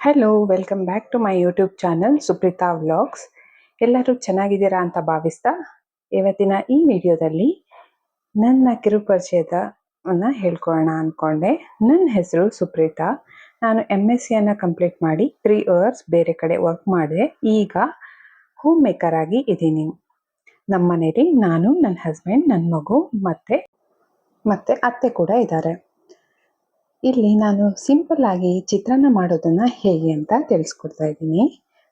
Hello welcome back to my YouTube channel Supritha vlogs ಎಲ್ಲರೂ ಚೆನ್ನಾಗಿದ್ದೀರಾ ಅಂತ ಭಾವಿಸ್ತಾ ಇವತ್ತಿನ ಈ ವಿಡಿಯೋದಲ್ಲಿ ನನ್ನ ಕಿರುಪರಿಚಯದವನ್ನು ಹೇಳ್ಕೊಳ್ಳೋಣ ಅಂದ್ಕೊಂಡೆ ನನ್ನ ಹೆಸರು ಸುಪ್ರೀತಾ. ನಾನು ಎಂ ಎಸ್ ಸಿಯನ್ನು ಕಂಪ್ಲೀಟ್ ಮಾಡಿ ತ್ರೀ ಅವರ್ಸ್ ಬೇರೆ ಕಡೆ ವರ್ಕ್ ಮಾಡಿದೆ. ಈಗ ಹೋಮ್ ಮೇಕರ್ ಆಗಿ ಇದ್ದೀನಿ. ನಮ್ಮ ಮನೇಲಿ ನಾನು, ನನ್ನ ಹಸ್ಬೆಂಡ್ ನನ್ನ ಮಗು, ಮತ್ತು ಮತ್ತು ಅತ್ತೆ ಕೂಡ ಇದ್ದಾರೆ. ಇಲ್ಲಿ ನಾನು ಸಿಂಪಲ್ ಆಗಿ ಚಿತ್ರಾನ್ನ ಮಾಡೋದನ್ನ ಹೇಗೆ ಅಂತ ತಿಳಿಸ್ಕೊಡ್ತಾ ಇದ್ದೀನಿ.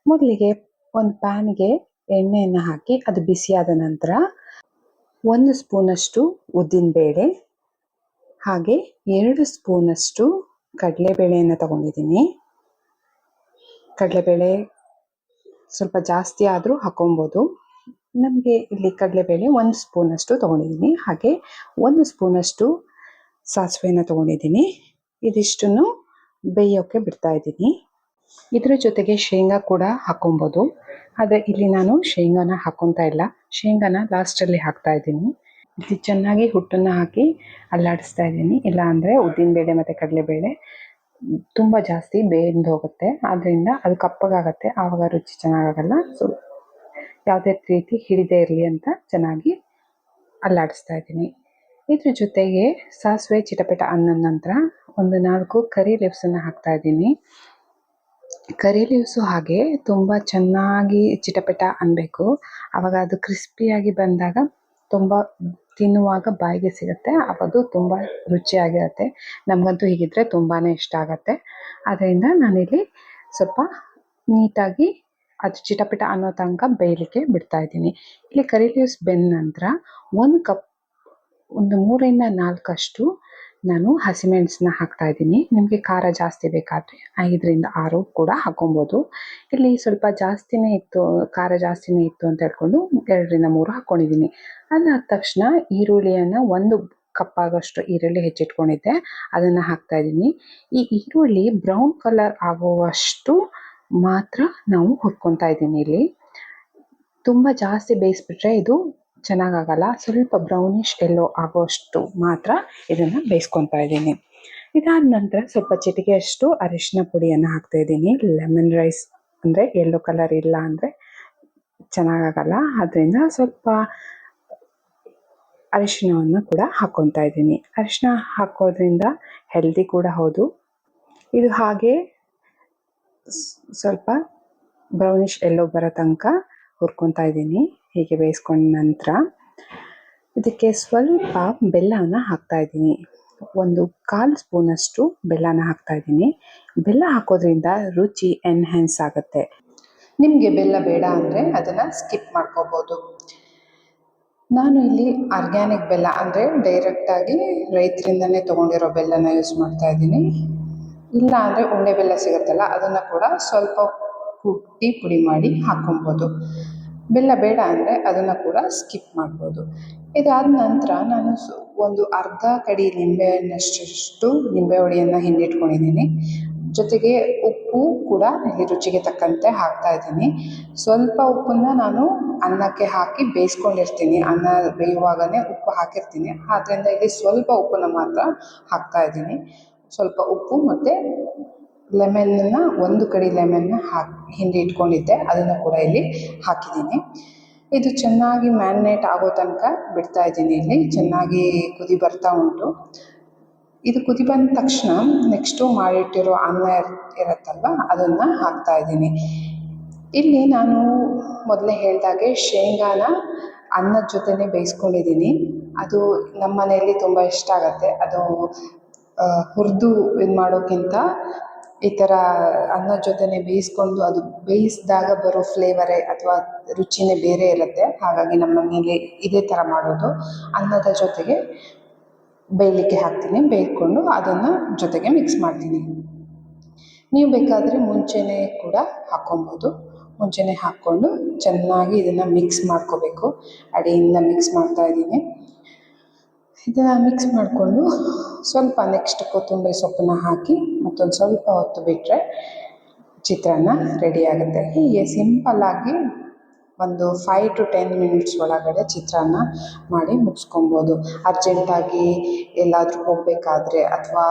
ಮೊದಲಿಗೆ ಒಂದು ಪ್ಯಾನ್ಗೆ ಎಣ್ಣೆಯನ್ನು ಹಾಕಿ ಅದು ಬಿಸಿಯಾದ ನಂತರ ಒಂದು ಸ್ಪೂನಷ್ಟು ಉದ್ದಿನಬೇಳೆ ಹಾಗೆ ಎರಡು ಸ್ಪೂನಷ್ಟು ಕಡಲೆಬೇಳೆಯನ್ನು ತಗೊಂಡಿದ್ದೀನಿ. ಕಡಲೆಬೇಳೆ ಸ್ವಲ್ಪ ಜಾಸ್ತಿ ಆದರೂ ಹಾಕೊಬೋದು. ನಮಗೆ ಇಲ್ಲಿ ಕಡಲೆಬೇಳೆ ಒಂದು ಸ್ಪೂನಷ್ಟು ತೊಗೊಂಡಿದ್ದೀನಿ. ಹಾಗೆ ಒಂದು ಸ್ಪೂನಷ್ಟು ಸಾಸಿವೆಯನ್ನು ತೊಗೊಂಡಿದ್ದೀನಿ. ಇದಿಷ್ಟನ್ನು ಬೇಯೋಕ್ಕೆ ಬಿಡ್ತಾ ಇದ್ದೀನಿ. ಇದ್ರ ಜೊತೆಗೆ ಶೇಂಗಾ ಕೂಡ ಹಾಕೊಬೋದು. ಆದರೆ ಇಲ್ಲಿ ನಾನು ಶೇಂಗಾನ ಹಾಕೊತಾ ಇಲ್ಲ. ಶೇಂಗಾನ ಲಾಸ್ಟಲ್ಲಿ ಹಾಕ್ತಾ ಇದ್ದೀನಿ. ಇದು ಚೆನ್ನಾಗಿ ಹುಟ್ಟನ್ನು ಹಾಕಿ ಅಲ್ಲಾಡಿಸ್ತಾ ಇದ್ದೀನಿ. ಇಲ್ಲ ಅಂದರೆ ಉದ್ದಿನಬೇಳೆ ಮತ್ತು ಕಡಲೆಬೇಳೆ ತುಂಬ ಜಾಸ್ತಿ ಬೇಯ್ದು ಹೋಗುತ್ತೆ. ಆದ್ದರಿಂದ ಅದು ಕಪ್ಪಗಾಗತ್ತೆ. ಆವಾಗ ರುಚಿ ಚೆನ್ನಾಗಾಗಲ್ಲ. ಸೊ ಯಾವುದೇ ರೀತಿ ಹಿಡಿದೇ ಇರಲಿ ಅಂತ ಚೆನ್ನಾಗಿ ಅಲ್ಲಾಡಿಸ್ತಾ ಇದ್ದೀನಿ. ಇದ್ರ ಜೊತೆಗೆ ಸಾಸಿವೆ, ಚಿಟಪಟ, ಅನ್ನದ ನಂತರ ಒಂದು ನಾಲ್ಕು ಕರಿ ಲೀವ್ಸನ್ನು ಹಾಕ್ತಾ ಇದ್ದೀನಿ. ಕರಿ ಲೀವ್ಸು ಹಾಗೆ ತುಂಬ ಚೆನ್ನಾಗಿ ಚಿಟಪಟ ಅನ್ನಬೇಕು. ಆವಾಗ ಅದು ಕ್ರಿಸ್ಪಿಯಾಗಿ ಬಂದಾಗ ತುಂಬ ತಿನ್ನುವಾಗ ಬಾಯಿಗೆ ಸಿಗುತ್ತೆ ಅದು ತುಂಬ ರುಚಿಯಾಗಿರುತ್ತೆ. ನಮಗಂತೂ ಹೀಗಿದ್ರೆ ತುಂಬಾ ಇಷ್ಟ ಆಗುತ್ತೆ. ಅದರಿಂದ ನಾನಿಲ್ಲಿ ಸ್ವಲ್ಪ ನೀಟಾಗಿ ಅದು ಚಿಟಪಿಟ ಅನ್ನೋ ತನಕ ಬೇಯಲಿಕ್ಕೆ ಬಿಡ್ತಾ ಇದ್ದೀನಿ. ಇಲ್ಲಿ ಕರಿ ಲೀವ್ಸ್ ಬೆಂದ ನಂತರ ಒಂದು ಕಪ್ ಒಂದು ಮೂರರಿಂದ ನಾಲ್ಕಷ್ಟು ನಾನು ಹಸಿಮೆಣಸನ್ನ ಹಾಕ್ತಾ ಇದ್ದೀನಿ. ನಿಮಗೆ ಖಾರ ಜಾಸ್ತಿ ಬೇಕಾದರೆ ಐದರಿಂದ ಆರು ಕೂಡ ಹಾಕ್ಕೊಬೋದು ಇಲ್ಲಿ ಸ್ವಲ್ಪ ಜಾಸ್ತಿನೇ ಇತ್ತು, ಖಾರ ಜಾಸ್ತಿನೇ ಇತ್ತು ಅಂತ ಹೇಳ್ಕೊಂಡು ಎರಡರಿಂದ ಮೂರು ಹಾಕ್ಕೊಂಡಿದ್ದೀನಿ ಅದಾದ ತಕ್ಷಣ ಈರುಳ್ಳಿಯನ್ನು ಒಂದು ಕಪ್ಪಾಗಷ್ಟು ಈರುಳ್ಳಿ ಹೆಚ್ಚಿಟ್ಕೊಂಡಿದ್ದೆ. ಅದನ್ನು ಹಾಕ್ತಾ ಇದ್ದೀನಿ. ಈ ಈರುಳ್ಳಿ ಬ್ರೌನ್ ಕಲರ್ ಆಗುವಷ್ಟು ಮಾತ್ರ ನಾವು ಹುರ್ಕೊತಾ ಇದ್ದೀನಿ ಇಲ್ಲಿ. ತುಂಬ ಜಾಸ್ತಿ ಬೇಯಿಸ್ಬಿಟ್ರೆ ಇದು ಚೆನ್ನಾಗಾಗಲ್ಲ. ಸ್ವಲ್ಪ ಬ್ರೌನಿಷ್ ಎಲ್ಲೋ ಆಗೋಷ್ಟು ಮಾತ್ರ ಇದನ್ನು ಬೇಯಿಸ್ಕೊತಾ ಇದ್ದೀನಿ. ಇದಾದ ನಂತರ ಸ್ವಲ್ಪ ಚಿಟಿಕೆಯಷ್ಟು ಅರಿಶಿನ ಪುಡಿಯನ್ನು ಹಾಕ್ತಾ ಇದ್ದೀನಿ. ಲೆಮನ್ ರೈಸ್ ಅಂದರೆ ಎಲ್ಲೋ ಕಲರ್ ಇಲ್ಲ ಅಂದರೆ ಚೆನ್ನಾಗಾಗಲ್ಲ. ಅದರಿಂದ ಸ್ವಲ್ಪ ಅರಿಶಿನವನ್ನು ಕೂಡ ಹಾಕ್ಕೊತಾ ಇದ್ದೀನಿ. ಅರಿಶಿನ ಹಾಕೋದ್ರಿಂದ ಹೆಲ್ದಿ ಕೂಡ ಹೌದು. ಇದು ಹಾಗೆ ಸ್ವಲ್ಪ ಬ್ರೌನಿಷ್ ಎಲ್ಲೋ ಬರೋ ತನಕ ಹುರ್ಕೊತಾ ಇದ್ದೀನಿ. ಹೀಗೆ ಬೇಯಿಸ್ಕೊಂಡ ನಂತರ ಇದಕ್ಕೆ ಸ್ವಲ್ಪ ಬೆಲ್ಲನ ಹಾಕ್ತಾ ಇದ್ದೀನಿ. ಒಂದು ಕಾಲು ಸ್ಪೂನಷ್ಟು ಬೆಲ್ಲನ ಹಾಕ್ತಾ ಇದ್ದೀನಿ. ಬೆಲ್ಲ ಹಾಕೋದ್ರಿಂದ ರುಚಿ ಎನ್ಹ್ಯಾನ್ಸ್ ಆಗುತ್ತೆ. ನಿಮಗೆ ಬೆಲ್ಲ ಬೇಡ ಅಂದರೆ ಅದನ್ನು ಸ್ಕಿಪ್ ಮಾಡ್ಕೋಬೋದು. ನಾನು ಇಲ್ಲಿ ಆರ್ಗ್ಯಾನಿಕ್ ಬೆಲ್ಲ ಅಂದರೆ ಡೈರೆಕ್ಟಾಗಿ ರೈತರಿಂದನೇ ತೊಗೊಂಡಿರೋ ಬೆಲ್ಲನ ಯೂಸ್ ಮಾಡ್ತಾ ಇದ್ದೀನಿ. ಇಲ್ಲ ಅಂದರೆ ಉಂಡೆ ಬೆಲ್ಲ ಸಿಗುತ್ತಲ್ಲ ಅದನ್ನು ಕೂಡ ಸ್ವಲ್ಪ ಕುಟ್ಟಿ ಪುಡಿ ಮಾಡಿ ಹಾಕ್ಕೊಬೋದು. ಬೆಲ್ಲ ಬೇಡ ಅಂದರೆ ಅದನ್ನು ಕೂಡ ಸ್ಕಿಪ್ ಮಾಡ್ಬೋದು. ಇದಾದ ನಂತರ ನಾನು ಸು ಒಂದು ಅರ್ಧ ಕಡಿ ನಿಂಬೆಹಣ್ಣಷ್ಟು ನಿಂಬೆ ಹುಳಿಯನ್ನು ಹಿಂಡಿಟ್ಕೊಂಡಿದ್ದೀನಿ. ಜೊತೆಗೆ ಉಪ್ಪು ಕೂಡ ಇಲ್ಲಿ ರುಚಿಗೆ ತಕ್ಕಂತೆ ಹಾಕ್ತಾ ಇದ್ದೀನಿ. ಸ್ವಲ್ಪ ಉಪ್ಪನ್ನು ನಾನು ಅನ್ನಕ್ಕೆ ಹಾಕಿ ಬೇಯಿಸ್ಕೊಂಡಿರ್ತೀನಿ. ಅನ್ನ ಬೇಯುವಾಗಲೇ ಉಪ್ಪು ಹಾಕಿರ್ತೀನಿ. ಆದ್ದರಿಂದ ಇಲ್ಲಿ ಸ್ವಲ್ಪ ಉಪ್ಪನ್ನು ಮಾತ್ರ ಹಾಕ್ತಾ ಇದ್ದೀನಿ. ಸ್ವಲ್ಪ ಉಪ್ಪು ಮತ್ತು ಲೆಮನ್ನ ಒಂದು ಕಡೆ ಲೆಮನ್ನ ಹಾಕಿ, ಹಿಂದೆ ಇಟ್ಕೊಂಡಿದ್ದೆ. ಅದನ್ನು ಕೂಡ ಇಲ್ಲಿ ಹಾಕಿದ್ದೀನಿ. ಇದು ಚೆನ್ನಾಗಿ ಮ್ಯಾರಿನೇಟ್ ಆಗೋ ತನಕ ಬಿಡ್ತಾ ಇದ್ದೀನಿ ಇಲ್ಲಿ. ಚೆನ್ನಾಗಿ ಕುದಿ ಬರ್ತಾ ಉಂಟು. ಇದು ಕುದಿ ಬಂದ ತಕ್ಷಣ ನೆಕ್ಸ್ಟು ಮಾಡಿಟ್ಟಿರೋ ಅನ್ನ ಇರುತ್ತಲ್ವ, ಅದನ್ನು ಹಾಕ್ತಾ ಇದ್ದೀನಿ. ಇಲ್ಲಿ ನಾನು ಮೊದಲೇ ಹೇಳಿದಾಗೆ ಶೇಂಗಾನ ಅನ್ನದ ಜೊತೆನೇ ಬೇಯಿಸ್ಕೊಂಡಿದ್ದೀನಿ. ಅದು ನಮ್ಮ ಮನೆಯಲ್ಲಿ ತುಂಬ ಇಷ್ಟ ಆಗುತ್ತೆ. ಅದು ಹುರಿದು ಇದು ಮಾಡೋಕ್ಕಿಂತ ಈ ಥರ ಅನ್ನದ ಜೊತೆನೆ ಬೇಯಿಸ್ಕೊಂಡು ಅದು ಬೇಯಿಸಿದಾಗ ಬರೋ ಫ್ಲೇವರೇ ಅಥವಾ ರುಚಿನೇ ಬೇರೆ ಇರುತ್ತೆ. ಹಾಗಾಗಿ ನಮ್ಮ ಮನೇಲಿ ಇದೇ ಥರ ಮಾಡೋದು. ಅನ್ನದ ಜೊತೆಗೆ ಬೇಯಲಿಕ್ಕೆ ಹಾಕ್ತೀನಿ. ಬೇಯ್ಕೊಂಡು ಅದನ್ನು ಜೊತೆಗೆ ಮಿಕ್ಸ್ ಮಾಡ್ತೀನಿ. ನೀವು ಬೇಕಾದರೆ ಮುಂಚೆನೇ ಕೂಡ ಹಾಕ್ಕೊಬೋದು ಮುಂಚೆನೇ ಹಾಕ್ಕೊಂಡು ಚೆನ್ನಾಗಿ ಇದನ್ನು ಮಿಕ್ಸ್ ಮಾಡ್ಕೋಬೇಕು. ಅಡಿಯಿಂದ ಮಿಕ್ಸ್ ಮಾಡ್ತಾ ಇದ್ದೀನಿ. ಇದನ್ನು ಮಿಕ್ಸ್ ಮಾಡಿಕೊಂಡು ಸ್ವಲ್ಪ ನೆಕ್ಸ್ಟ್ ಕೊತ್ತಂಬರಿ ಸೊಪ್ಪನ್ನ ಹಾಕಿ ಮತ್ತೊಂದು ಸ್ವಲ್ಪ ಹೊತ್ತು ಬಿಟ್ಟರೆ ಚಿತ್ರಾನ್ನ ರೆಡಿ ಆಗುತ್ತೆ. ಹೀಗೆ ಸಿಂಪಲ್ಲಾಗಿ ಒಂದು ಫೈವ್ ಟು ಟೆನ್ ಮಿನಿಟ್ಸ್ ಒಳಗಡೆ ಚಿತ್ರಾನ್ನ ಮಾಡಿ ಮುಗಿಸ್ಕೊಬೋದು. ಅರ್ಜೆಂಟಾಗಿ ಎಲ್ಲಾದರೂ ಹೋಗಬೇಕಾದ್ರೆ ಅಥವಾ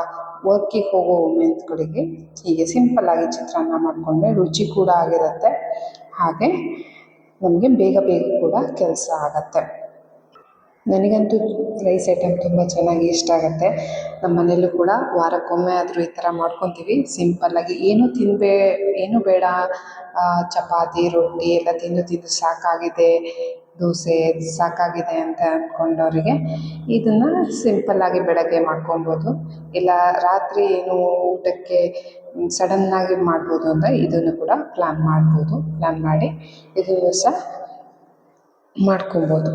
ವರ್ಕಿಗೆ ಹೋಗೋ ವುಮೆನ್ಸ್ಗಳಿಗೆ ಹೀಗೆ ಸಿಂಪಲ್ಲಾಗಿ ಚಿತ್ರಾನ್ನ ಮಾಡಿಕೊಂಡ್ರೆ ರುಚಿ ಕೂಡ ಆಗಿರುತ್ತೆ. ಹಾಗೆ ನಮಗೆ ಬೇಗ ಬೇಗ ಕೂಡ ಕೆಲಸ ಆಗುತ್ತೆ. ನನಗಂತೂ ರೈಸ್ ಐಟಮ್ ತುಂಬ ಚೆನ್ನಾಗಿ ಇಷ್ಟ ಆಗುತ್ತೆ. ನಮ್ಮ ಮನೆಯಲ್ಲೂ ಕೂಡ ವಾರಕ್ಕೊಮ್ಮೆ ಆದರೂ ಈ ಥರ ಮಾಡ್ಕೊತೀವಿ. ಸಿಂಪಲ್ಲಾಗಿ ಏನೂ ತಿನ್ನಬೇ ಏನೂ ಬೇಡ. ಚಪಾತಿ, ರೊಟ್ಟಿ ಎಲ್ಲ ತಿಂದು ತಿಂದು ಸಾಕಾಗಿದೆ. ದೋಸೆ ಸಾಕಾಗಿದೆ ಅಂತ ಅಂದ್ಕೊಂಡವರಿಗೆ ಇದನ್ನು ಸಿಂಪಲ್ಲಾಗಿ ಬೆಳಗ್ಗೆ ಮಾಡ್ಕೊಬೋದು. ಇಲ್ಲ ರಾತ್ರಿ ಏನು ಊಟಕ್ಕೆ ಸಡನ್ನಾಗಿ ಮಾಡ್ಬೋದು ಅಂತ ಇದನ್ನು ಕೂಡ ಪ್ಲ್ಯಾನ್ ಮಾಡ್ಬೋದು. ಪ್ಲ್ಯಾನ್ ಮಾಡಿ ಇದನ್ನು ಸಹ ಮಾಡ್ಕೊಬೋದು.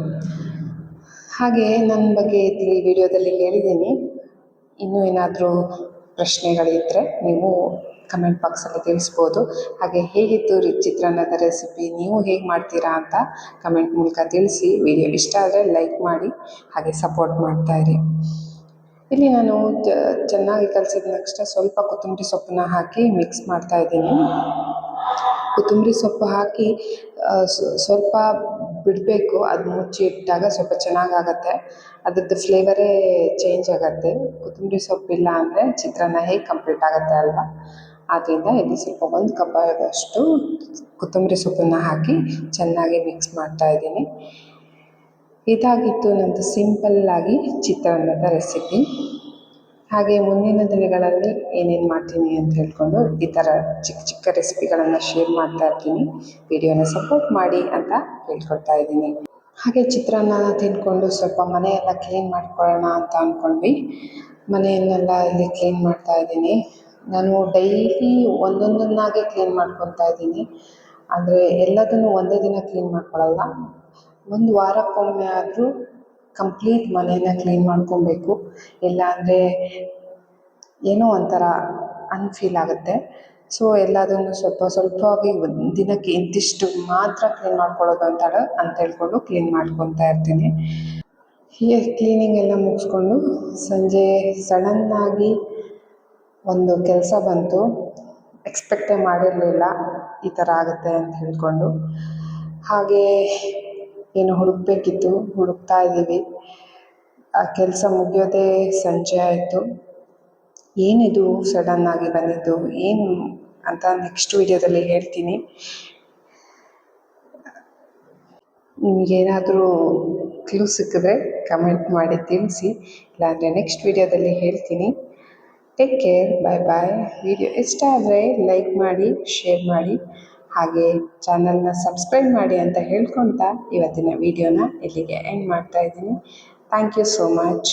ಹಾಗೆ ನನ್ನ ಬಗ್ಗೆ ಈ ವಿಡಿಯೋದಲ್ಲಿ ಹೇಳಿದ್ದೀನಿ. ಇನ್ನೂ ಏನಾದರೂ ಪ್ರಶ್ನೆಗಳಿದ್ದರೆ ನೀವು ಕಮೆಂಟ್ ಬಾಕ್ಸಲ್ಲಿ ತಿಳಿಸ್ಬೋದು. ಹಾಗೆ ಹೇಗಿತ್ತು ಚಿತ್ರಾನ್ನದ ರೆಸಿಪಿ ನೀವು ಹೇಗೆ ಮಾಡ್ತೀರಾ ಅಂತ ಕಮೆಂಟ್ ಮೂಲಕ ತಿಳಿಸಿ. ವಿಡಿಯೋ ಇಷ್ಟ ಆದರೆ ಲೈಕ್ ಮಾಡಿ, ಹಾಗೆ ಸಪೋರ್ಟ್ ಮಾಡ್ತಾಯಿರಿ ಇಲ್ಲಿ ನಾನು ಚೆನ್ನಾಗಿ ಕಲಸಿದ ನೆಕ್ಸ್ಟ್ ಸ್ವಲ್ಪ ಕೊತ್ತಂಬರಿ ಸೊಪ್ಪನ್ನ ಹಾಕಿ ಮಿಕ್ಸ್ ಮಾಡ್ತಾಯಿದ್ದೀನಿ ಕೊತ್ತಂಬರಿ ಸೊಪ್ಪು ಹಾಕಿ ಸ್ವಲ್ಪ ಬಿಡಬೇಕು. ಅದು ಮುಚ್ಚಿ ಇಟ್ಟಾಗ ಸ್ವಲ್ಪ ಚೆನ್ನಾಗಾಗತ್ತೆ. ಅದ್ರದ್ದು ಫ್ಲೇವರೇ ಚೇಂಜ್ ಆಗುತ್ತೆ. ಕೊತ್ತಂಬರಿ ಸೊಪ್ಪಿಲ್ಲ ಅಂದರೆ ಚಿತ್ರಾನ್ನ ಹೇಗೆ ಕಂಪ್ಲೀಟ್ ಆಗುತ್ತೆ ಅಲ್ವಾ? ಆದ್ದರಿಂದ ಇಲ್ಲಿ ಸ್ವಲ್ಪ ಒಂದು ಕಪ್ ಆಗೋಷ್ಟು ಕೊತ್ತಂಬರಿ ಸೊಪ್ಪನ್ನು ಹಾಕಿ ಚೆನ್ನಾಗಿ ಮಿಕ್ಸ್ ಮಾಡ್ತಾ ಇದ್ದೀನಿ. ಇದಾಗಿತ್ತು ನಂದು ಸಿಂಪಲ್ಲಾಗಿ ಚಿತ್ರಾನ್ನದ ರೆಸಿಪಿ ಹಾಗೆ ಮುಂದಿನ ದಿನಗಳಲ್ಲಿ ಏನೇನು ಮಾಡ್ತೀನಿ ಅಂತ ಹೇಳ್ಕೊಂಡು ಈ ಥರ ಚಿಕ್ಕ ಚಿಕ್ಕ ರೆಸಿಪಿಗಳನ್ನು ಶೇರ್ ಮಾಡ್ತಾ ಇರ್ತೀನಿ. ವಿಡಿಯೋನ ಸಪೋರ್ಟ್ ಮಾಡಿ ಅಂತ ಹೇಳ್ಕೊಳ್ತಾ ಇದ್ದೀನಿ. ಹಾಗೆ ಚಿತ್ರಾನ್ನ ತಿಂದ್ಕೊಂಡು ಸ್ವಲ್ಪ ಮನೆಯೆಲ್ಲ ಕ್ಲೀನ್ ಮಾಡ್ಕೊಳ್ಳೋಣ ಅಂತ ಅಂದ್ಕೊಂಡ್ವಿ ಮನೆಯನ್ನೆಲ್ಲ ಇಲ್ಲಿ ಕ್ಲೀನ್ ಮಾಡ್ತಾ ಇದ್ದೀನಿ. ನಾನು ಡೈಲಿ ಒಂದೊಂದನ್ನಾಗೆ ಕ್ಲೀನ್ ಮಾಡ್ಕೊತಾ ಇದ್ದೀನಿ. ಅಂದರೆ ಎಲ್ಲದನ್ನು ಒಂದೇ ದಿನ ಕ್ಲೀನ್ ಮಾಡ್ಕೊಳ್ಳಲ್ಲ ಒಂದು ವಾರಕ್ಕೊಮ್ಮೆ ಆದರೂ ಕಂಪ್ಲೀಟ್ ಮನೇನ ಕ್ಲೀನ್ ಮಾಡ್ಕೊಬೇಕು. ಇಲ್ಲ ಅಂದರೆ ಏನೋ ಒಂಥರ ಅನ್ಫೀಲ್ ಆಗುತ್ತೆ. ಸೊ ಎಲ್ಲದನ್ನು ಸ್ವಲ್ಪ ಸ್ವಲ್ಪವಾಗಿ ದಿನಕ್ಕೆ ಇಂತಿಷ್ಟು ಮಾತ್ರ ಕ್ಲೀನ್ ಮಾಡ್ಕೊಳ್ಳೋದು ಅಂತ ಅಂತ ಹೇಳ್ಕೊಂಡು ಕ್ಲೀನ್ ಮಾಡ್ಕೊತಾ ಇರ್ತೀನಿ. ಹೀಗೆ ಕ್ಲೀನಿಂಗ್ ಎಲ್ಲ ಮುಗಿಸ್ಕೊಂಡು ಸಂಜೆ ಸಡನ್ನಾಗಿ ಒಂದು ಕೆಲಸ ಬಂತು. ಎಕ್ಸ್ಪೆಕ್ಟೇ ಮಾಡಿರಲಿಲ್ಲ ಈ ಥರ ಆಗುತ್ತೆ ಅಂತ ಹೇಳ್ಕೊಂಡು. ಹಾಗೇ ಏನು ಹುಡುಕಬೇಕಿತ್ತು, ಹುಡುಕ್ತಾ ಇದ್ದೀವಿ. ಆ ಕೆಲಸ ಮುಗಿಯೋದೇ ಸಂಜೆ ಆಯಿತು. ಏನಿದು ಸಡನ್ನಾಗಿ ಬಂದಿದ್ದು, ಏನು ಅಂತ ನೆಕ್ಸ್ಟ್ ವಿಡಿಯೋದಲ್ಲಿ ಹೇಳ್ತೀನಿ. ನಿಮಗೇನಾದರೂ ಕ್ಲೂ ಸಿಕ್ಕಿದ್ರೆ ಕಮೆಂಟ್ ಮಾಡಿ ತಿಳಿಸಿ. ಇಲ್ಲಾಂದರೆ ನೆಕ್ಸ್ಟ್ ವಿಡಿಯೋದಲ್ಲಿ ಹೇಳ್ತೀನಿ. Take care bye bye video ಇಷ್ಟ ಆದರೆ ಲೈಕ್ ಮಾಡಿ ಶೇರ್ ಮಾಡಿ. ಹಾಗೆ ಚಾನಲ್ನ ಸಬ್ಸ್ಕ್ರೈಬ್ ಮಾಡಿ ಅಂತ ಹೇಳ್ಕೊತಾ ಇವತ್ತಿನ ವಿಡಿಯೋನ ಇಲ್ಲಿಗೆ ಎಂಡ್ ಮಾಡ್ತಾ ಇದ್ದೀನಿ. Thank you so much